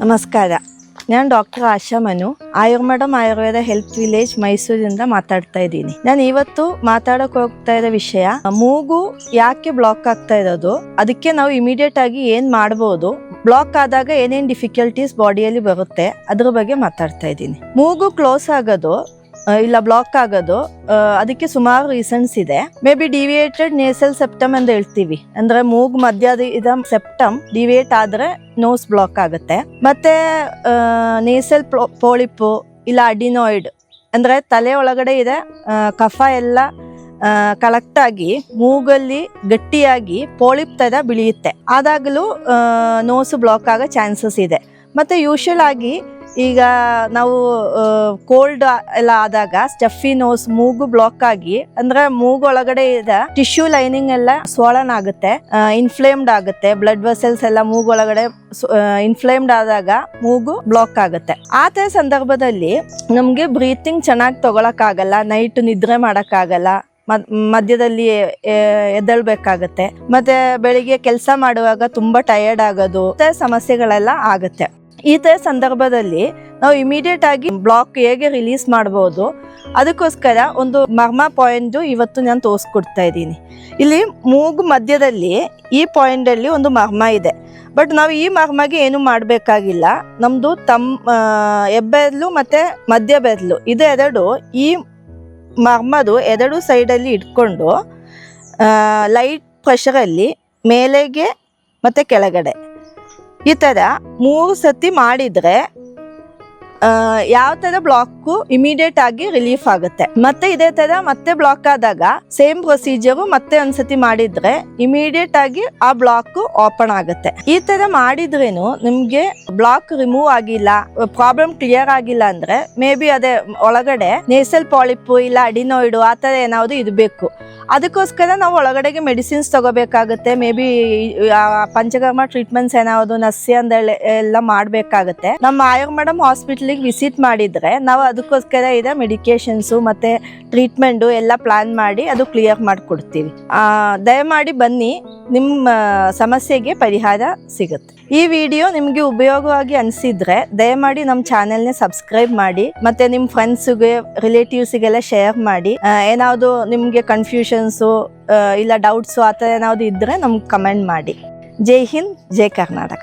ನಮಸ್ಕಾರ. ನಾನು ಡಾಕ್ಟರ್ ಆಶಾ ಮನು ಆಯುರ್ಮೇಡಮ್ ಆಯುರ್ವೇದ ಹೆಲ್ತ್ ವಿಲೇಜ್ ಮೈಸೂರಿಂದ ಮಾತಾಡ್ತಾ ಇದ್ದೀನಿ. ನಾನು ಇವತ್ತು ಮಾತಾಡಕ್ ಹೋಗ್ತಾ ಇರೋ ವಿಷಯ, ಮೂಗು ಯಾಕೆ ಬ್ಲಾಕ್ ಆಗ್ತಾ ಇರೋದು, ಅದಕ್ಕೆ ನಾವು ಇಮಿಡಿಯೇಟ್ ಆಗಿ ಏನ್ ಮಾಡ್ಬೋದು ಬ್ಲಾಕ್ ಆದಾಗ ಏನೇನ್ ಡಿಫಿಕಲ್ಟೀಸ್ ಬಾಡಿಯಲ್ಲಿ ಬರುತ್ತೆ, ಅದ್ರ ಬಗ್ಗೆ ಮಾತಾಡ್ತಾ ಇದ್ದೀನಿ. ಮೂಗು ಕ್ಲೋಸ್ ಆಗೋದು ಇಲ್ಲ ಬ್ಲಾಕ್ ಆಗೋದು. ಅದಕ್ಕೆ ಸುಮಾರು ರೀಸನ್ಸ್ ಇದೆ. May be deviated nasal septum ಅಂತ ಹೇಳ್ತೀವಿ. ಅಂದ್ರೆ ಮೂಗ್ ಮಧ್ಯದ ಸೆಪ್ಟಮ್ ಡಿವಿಯೇಟ್ ಆದ್ರೆ ನೋಸ್ ಬ್ಲಾಕ್ ಆಗುತ್ತೆ. ಮತ್ತೆ ನೇಸಲ್ ಪೋಳಿಪು ಇಲ್ಲ ಅಡಿನಾಯ್ಡ್ ಅಂದ್ರೆ ತಲೆ ಒಳಗಡೆ ಇದೆ ಕಫ ಎಲ್ಲ ಕಲೆಕ್ಟ್ ಆಗಿ ಮೂಗಲ್ಲಿ ಗಟ್ಟಿಯಾಗಿ ಪೋಳಿಪ್ ತರ ಬಿಳಿಯುತ್ತೆ. ಆದಾಗಲೂ ನೋಸು ಬ್ಲಾಕ್ ಆಗೋ ಚಾನ್ಸಸ್ ಇದೆ. ಮತ್ತೆ ಯೂಶಲ್ ಆಗಿ ಈಗ ನಾವು ಕೋಲ್ಡ್ ಎಲ್ಲ ಆದಾಗ ಸ್ಟಫಿ ನೋಸ್ ಮೂಗು ಬ್ಲಾಕ್ ಆಗಿ, ಅಂದ್ರೆ ಮೂಗು ಒಳಗಡೆ ಇದ ಟಿಶ್ಯೂ ಲೈನಿಂಗ್ ಎಲ್ಲ ಸ್ವಳನ್ ಆಗುತ್ತೆ ಇನ್ಫ್ಲೇಮ್ಡ್ ಆಗುತ್ತೆ ಬ್ಲಡ್ ವೆಸಲ್ಸ್ ಎಲ್ಲ ಮೂಗು ಒಳಗಡೆ ಇನ್ಫ್ಲೇಮ್ಡ್ ಆದಾಗ ಮೂಗು ಬ್ಲಾಕ್ ಆಗುತ್ತೆ. ಆತ ಸಂದರ್ಭದಲ್ಲಿ ನಮ್ಗೆ ಬ್ರೀತಿಂಗ್ ಚೆನ್ನಾಗಿ ತಗೊಳಕ್ ಆಗಲ್ಲ ನೈಟ್ ನಿದ್ರೆ ಮಾಡಕ್ ಆಗಲ್ಲ ಮಧ್ಯದಲ್ಲಿ ಎದ್ದೇಳ್ಬೇಕಾಗತ್ತೆ. ಮತ್ತೆ ಬೆಳಿಗ್ಗೆ ಕೆಲಸ ಮಾಡುವಾಗ ತುಂಬಾ ಟಯರ್ಡ್ ಆಗೋದು ಸಮಸ್ಯೆಗಳೆಲ್ಲ ಆಗುತ್ತೆ. ಈ ತರ ಸಂದರ್ಭದಲ್ಲಿ ನಾವು ಇಮಿಡಿಯೇಟ್ ಆಗಿ ಬ್ಲಾಕ್ ಹೇಗೆ ರಿಲೀಸ್ ಮಾಡಬಹುದು ಅದಕ್ಕೋಸ್ಕರ ಒಂದು ಮರ್ಮ ಪಾಯಿಂಟ್ ಇವತ್ತು ನಾನು ತೋರಿಸ್ಕೊಡ್ತಾ ಇದ್ದೀನಿ. ಇಲ್ಲಿ ಮೂಗು ಮಧ್ಯದಲ್ಲಿ ಈ ಪಾಯಿಂಟ್ ಅಲ್ಲಿ ಒಂದು ಮರ್ಮ ಇದೆ. ಬಟ್ ನಾವು ಈ ಮರ್ಮಗೆ ಏನು ಮಾಡಬೇಕಾಗಿಲ್ಲ, ನಮ್ದು ತಮ್ಮ ಹೆಬ್ಬೆರಲು ಮತ್ತೆ ಮಧ್ಯ ಬೆರಳು ಇದು ಎರಡು ಈ ಮರ್ಮದು ಎರಡು ಸೈಡಲ್ಲಿ ಇಟ್ಕೊಂಡು ಲೈಟ್ ಪ್ರೆಷರಲ್ಲಿ ಮೇಲೆಗೆ ಮತ್ತೆ ಕೆಳಗಡೆ. ಈ ಥರ ಮೂರು ಸತಿ ಮಾಡಿದ್ರೆ ಯಾವ ಥರ ಬ್ಲಾಕು ಇಮಿಡಿಯೇಟ್ ಆಗಿ ರಿಲೀಫ್ ಆಗುತ್ತೆ. ಮತ್ತೆ ಇದೇ ತರ ಮತ್ತೆ ಬ್ಲಾಕ್ ಆದಾಗ ಸೇಮ್ ಪ್ರೊಸೀಜರ್ ಮತ್ತೆ ಒಂದ್ಸತಿ ಮಾಡಿದ್ರೆ ಇಮಿಡಿಯೇಟ್ ಆಗಿ ಆ ಬ್ಲಾಕ್ ಓಪನ್ ಆಗುತ್ತೆ. ಈ ತರ ಮಾಡಿದ್ರೇನು ನಿಮ್ಗೆ ಬ್ಲಾಕ್ ರಿಮೂವ್ ಆಗಿಲ್ಲ ಪ್ರಾಬ್ಲಮ್ ಕ್ಲಿಯರ್ ಆಗಿಲ್ಲ ಅಂದ್ರೆ ಮೇ ಬಿ ಅದೇ ಒಳಗಡೆ ನೇಸಲ್ ಪಾಲಿಪ್ ಇಲ್ಲ ಅಡಿನೋಯ್ಡು ಆ ತರ ಏನಾದ್ರು ಇರಬೇಕು ಅದಕ್ಕೋಸ್ಕರ ನಾವು ಒಳಗಡೆಗೆ ಮೆಡಿಸಿನ್ಸ್ ತಗೋಬೇಕಾಗುತ್ತೆ. ಮೇ ಬಿ ಪಂಚಕರ್ಮ ಟ್ರೀಟ್ಮೆಂಟ್ಸ್ ಏನಾದ್ರು ನಸ್ಯ ಹೇಳಿ ಎಲ್ಲ ಮಾಡಬೇಕಾಗುತ್ತೆ. ನಮ್ಮ ಆಯುರ್ಮೇಡಮ್ ಹಾಸ್ಪಿಟ್ಲಿಗೆ ವಿಸಿಟ್ ಮಾಡಿದ್ರೆ ನಾವು ಅದಕ್ಕೋಸ್ಕರ ಇದೆ ಮೆಡಿಕೇಶನ್ಸು ಮತ್ತು ಟ್ರೀಟ್ಮೆಂಟು ಎಲ್ಲ ಪ್ಲಾನ್ ಮಾಡಿ ಅದು ಕ್ಲಿಯರ್ ಮಾಡಿಕೊಡ್ತೀವಿ. ದಯಮಾಡಿ ಬನ್ನಿ, ನಿಮ್ಮ ಸಮಸ್ಯೆಗೆ ಪರಿಹಾರ ಸಿಗುತ್ತೆ. ಈ ವಿಡಿಯೋ ನಿಮಗೆ ಉಪಯೋಗವಾಗಿ ಅನಿಸಿದ್ರೆ ದಯಮಾಡಿ ನಮ್ಮ ಚಾನೆಲ್ನ ಸಬ್ಸ್ಕ್ರೈಬ್ ಮಾಡಿ, ಮತ್ತು ನಿಮ್ಮ ಫ್ರೆಂಡ್ಸ್ಗೆ ರಿಲೇಟಿವ್ಸಿಗೆಲ್ಲ ಶೇರ್ ಮಾಡಿ ಏನಾದರೂ ನಿಮಗೆ ಕನ್ಫ್ಯೂಷನ್ಸು ಇಲ್ಲ ಡೌಟ್ಸು ಆ ಥರ ಏನಾದರೂ ಇದ್ದರೆ ನಮ್ಗೆ ಕಮೆಂಟ್ ಮಾಡಿ. ಜೈ ಹಿಂದ್, ಜೈ ಕರ್ನಾಟಕ.